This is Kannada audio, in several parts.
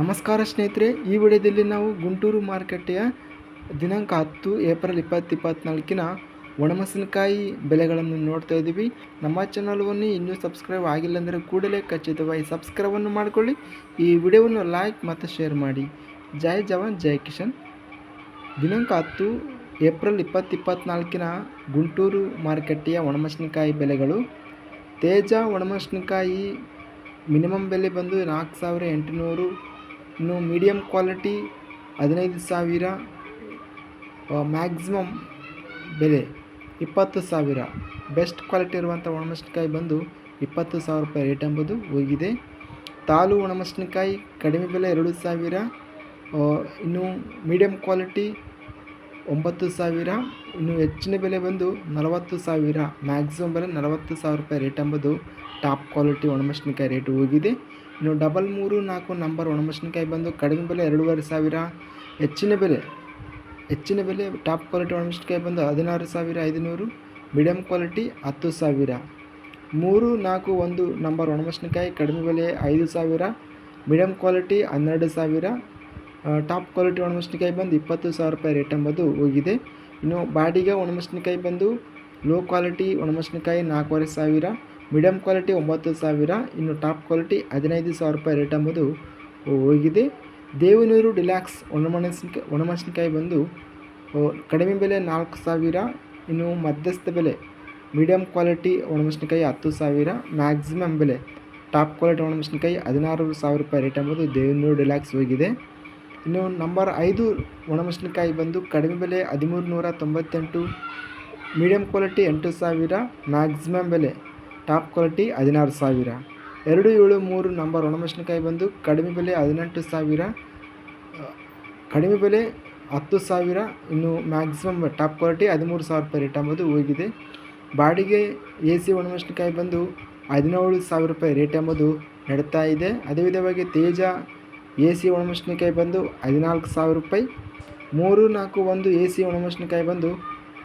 ನಮಸ್ಕಾರ ಸ್ನೇಹಿತರೆ, ಈ ವಿಡಿಯೋದಲ್ಲಿ ನಾವು ಗುಂಟೂರು ಮಾರುಕಟ್ಟೆಯ ದಿನಾಂಕ ಹತ್ತು, ಏಪ್ರಿಲ್ ಇಪ್ಪತ್ತು ಇಪ್ಪತ್ತ್ನಾಲ್ಕಿನ ಒಣಮೆಣಸಿನಕಾಯಿ ಬೆಲೆಗಳನ್ನು ನೋಡ್ತಾ ಇದ್ದೀವಿ. ನಮ್ಮ ಚಾನಲ್ವನ್ನು ಇನ್ನೂ ಸಬ್ಸ್ಕ್ರೈಬ್ ಆಗಿಲ್ಲ ಅಂದರೆ ಕೂಡಲೇ ಖಚಿತವಾಗಿ ಸಬ್ಸ್ಕ್ರೈಬನ್ನು ಮಾಡಿಕೊಳ್ಳಿ. ಈ ವಿಡಿಯೋವನ್ನು ಲೈಕ್ ಮತ್ತು ಶೇರ್ ಮಾಡಿ. ಜೈ ಜವಾನ್, ಜೈ ಕಿಶನ್. ದಿನಾಂಕ ಹತ್ತು, ಏಪ್ರಿಲ್ ಇಪ್ಪತ್ತು ಇಪ್ಪತ್ತ್ನಾಲ್ಕಿನ ಗುಂಟೂರು ಮಾರುಕಟ್ಟೆಯ ಒಣಮೆಣಸಿನಕಾಯಿ ಬೆಲೆಗಳು. ತೇಜ ಒಣಮೆಣಸಿನಕಾಯಿ ಮಿನಿಮಮ್ ಬೆಲೆ ಬಂದು ನಾಲ್ಕು ಸಾವಿರ ಎಂಟುನೂರು ಇನ್ನು ಮೀಡಿಯಮ್ ಕ್ವಾಲಿಟಿ ಹದಿನೈದು ಸಾವಿರ ಮ್ಯಾಕ್ಸಿಮಮ್ ಬೆಲೆ ಇಪ್ಪತ್ತು ಸಾವಿರ. ಬೆಸ್ಟ್ ಕ್ವಾಲಿಟಿ ಇರುವಂಥ ಒಣಮೆಣಸಿನಕಾಯಿ ಬಂದು ಇಪ್ಪತ್ತು ಸಾವಿರ ರೂಪಾಯಿ ರೇಟ್ ಎಂಬುದು ಹೋಗಿದೆ. ತಾಲು ಒಣಮೆಣಸಿನಕಾಯಿ ಕಡಿಮೆ ಬೆಲೆ ಎರಡು ಸಾವಿರ ಇನ್ನು ಮೀಡಿಯಮ್ ಕ್ವಾಲಿಟಿ ಒಂಬತ್ತು ಸಾವಿರ, ಇನ್ನು ಹೆಚ್ಚಿನ ಬೆಲೆ ಬಂದು ನಲವತ್ತು ಸಾವಿರ. ಮ್ಯಾಕ್ಸಿಮಮ್ ಬೆಲೆ ನಲವತ್ತು ಸಾವಿರ ರೂಪಾಯಿ ರೇಟ್ ಎಂಬುದು ಟಾಪ್ ಕ್ವಾಲಿಟಿ ಒಣಮೆಣಸಿನಕಾಯಿ ರೇಟ್ ಹೋಗಿದೆ. ಇನ್ನು ಡಬಲ್ ಮೂರು ನಾಲ್ಕು ನಂಬರ್ ಒಣಮೆಣಸಿನಕಾಯಿ ಬಂದು ಕಡಿಮೆ ಬೆಲೆ ಎರಡೂವರೆ ಸಾವಿರ, ಹೆಚ್ಚಿನ ಬೆಲೆ ಹೆಚ್ಚಿನ ಬೆಲೆ ಟಾಪ್ ಕ್ವಾಲಿಟಿ ಒಣಮೆಣಸಿನಕಾಯಿ ಬಂದು ಹದಿನಾರು ಸಾವಿರ ಐದುನೂರು ಮೀಡಿಯಮ್ ಕ್ವಾಲಿಟಿ ಹತ್ತು ಸಾವಿರ. ಮೂರು ನಾಲ್ಕು ಒಂದು ನಂಬರ್ ಒಣಮೆಣಸಿನಕಾಯಿ ಕಡಿಮೆ ಬೆಲೆ ಐದು ಸಾವಿರ ಮೀಡಿಯಮ್ ಕ್ವಾಲಿಟಿ ಹನ್ನೆರಡು ಸಾವಿರ ಟಾಪ್ ಕ್ವಾಲಿಟಿ ಒಣಮೆಣಸಿನಕಾಯಿ ಬಂದು ಇಪ್ಪತ್ತು ಸಾವಿರ ರೂಪಾಯಿ ರೇಟ್ ಎಂಬುದು ಹೋಗಿದೆ. ಇನ್ನು ಬಾಡಿಗೆ ಒಣಮೆಣಸಿನಕಾಯಿ ಬಂದು ಲೋ ಕ್ವಾಲಿಟಿ ಒಣಮೆಣಸಿನಕಾಯಿ ನಾಲ್ಕೂವರೆ ಸಾವಿರ ಮೀಡಿಯಮ್ ಕ್ವಾಲಿಟಿ ಒಂಬತ್ತು ಸಾವಿರ, ಇನ್ನು ಟಾಪ್ ಕ್ವಾಲಿಟಿ ಹದಿನೈದು ಸಾವಿರ ರೂಪಾಯಿ ರೇಟ್ ಎಂಬುದು ಹೋಗಿದೆ. ದೇವನೂರು ಡಿಲ್ಯಾಕ್ಸ್ ಒಣಮೆಣಸಿನಕಾಯಿ ಒಣಮೆಣಸಿನಕಾಯಿ ಬಂದು ಕಡಿಮೆ ಬೆಲೆ ನಾಲ್ಕು ಸಾವಿರ, ಇನ್ನು ಮಧ್ಯಸ್ಥ ಬೆಲೆ ಮೀಡಿಯಮ್ ಕ್ವಾಲಿಟಿ ಒಣಮೆಣಸಿನಕಾಯಿ ಹತ್ತು ಸಾವಿರ, ಮ್ಯಾಕ್ಸಿಮಮ್ ಬೆಲೆ ಟಾಪ್ ಕ್ವಾಲಿಟಿ ಒಣಮೆಣಸಿನಕಾಯಿ ಹದಿನಾರು ಸಾವಿರ ರೂಪಾಯಿ ರೇಟ್ ಎಂಬುದು ದೇವನೂರು ಡಿಲ್ಯಾಕ್ಸ್ ಹೋಗಿದೆ. ಇನ್ನು ನಂಬರ್ ಐದು ಒಣಮೆಣಸಿನಕಾಯಿ ಬಂದು, ಕಡಿಮೆ ಬೆಲೆ ಹದಿಮೂರು ನೂರ ತೊಂಬತ್ತೆಂಟು, ಮೀಡಿಯಂ ಕ್ವಾಲಿಟಿ ಎಂಟು ಸಾವಿರ, ಮ್ಯಾಕ್ಸಿಮಮ್ ಬೆಲೆ ಟಾಪ್ ಕ್ವಾಲಿಟಿ ಹದಿನಾರು ಸಾವಿರ. ಎರಡು ಏಳು ಮೂರು ನಂಬರ್ ಒಣಮೆಣಸಿನಕಾಯಿ ಬಂದು ಕಡಿಮೆ ಬೆಲೆ ಹದಿನೆಂಟು ಸಾವಿರ. ಕಡಿಮೆ ಬೆಲೆ ಹತ್ತು ಸಾವಿರ. ಇನ್ನು ಮ್ಯಾಕ್ಸಿಮಮ್ ಟಾಪ್ ಕ್ವಾಲಿಟಿ ಹದಿಮೂರು ಸಾವಿರ ರೂಪಾಯಿ ರೇಟ್ ಎಂಬುದು ಹೋಗಿದೆ. ಬಾಡಿಗೆ ಎ ಸಿ ಒಣಮೆಣಸಿನಕಾಯಿ ಬಂದು ಹದಿನೇಳು ಸಾವಿರ ರೂಪಾಯಿ ರೇಟ್ ಎಂಬುದು ನಡೀತಾ ಇದೆ. ಅದೇ ವಿಧವಾಗಿ ತೇಜ ಎ ಸಿ ಒಣಮೆಣಸಿನಕಾಯಿ ಬಂದು ಹದಿನಾಲ್ಕು ಸಾವಿರ ರೂಪಾಯಿ. ಮೂರು ನಾಲ್ಕು ಒಂದು ಎ ಸಿ ಒಣಮೆಣಸಿನಕಾಯಿ ಬಂದು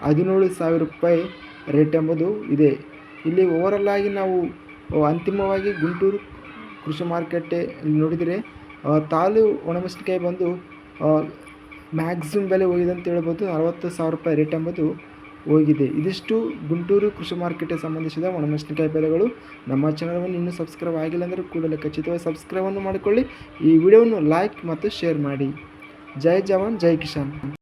ಹದಿನೇಳು ಸಾವಿರ ರೂಪಾಯಿ ರೇಟ್ ಎಂಬುದು ಇದೆ. ಇಲ್ಲಿ ಓವರಲ್ ಆಗಿ ನಾವು ಅಂತಿಮವಾಗಿ ಗುಂಟೂರು ಕೃಷಿ ಮಾರುಕಟ್ಟೆ ನೋಡಿದರೆ ತಾಲು ಒಣಮೆಣಸಿನಕಾಯಿ ಬಂದು ಮ್ಯಾಕ್ಸಿಮಮ್ ಬೆಲೆ ಹೋಗಿದೆ ಅಂತ ಹೇಳ್ಬೋದು, ಅರವತ್ತು ಸಾವಿರ ರೂಪಾಯಿ ರೇಟ್ ಎಂಬುದು ಹೋಗಿದೆ. ಇದಿಷ್ಟು ಗುಂಟೂರು ಕೃಷಿ ಮಾರ್ಕೆಟ್ಗೆ ಸಂಬಂಧಿಸಿದ ಒಣಮೆಣಸಿನಕಾಯಿ ಬೆಲೆಗಳು. ನಮ್ಮ ಚಾನಲನ್ನು ಇನ್ನೂ ಸಬ್ಸ್ಕ್ರೈಬ್ ಆಗಿಲ್ಲ ಅಂದರೆ ಕೂಡಲೇ ಖಚಿತವಾಗಿ ಸಬ್ಸ್ಕ್ರೈಬನ್ನು ಮಾಡಿಕೊಳ್ಳಿ. ಈ ವಿಡಿಯೋವನ್ನು ಲೈಕ್ ಮತ್ತು ಶೇರ್ ಮಾಡಿ. ಜೈ ಜವಾನ್, ಜೈ ಕಿಶಾನ್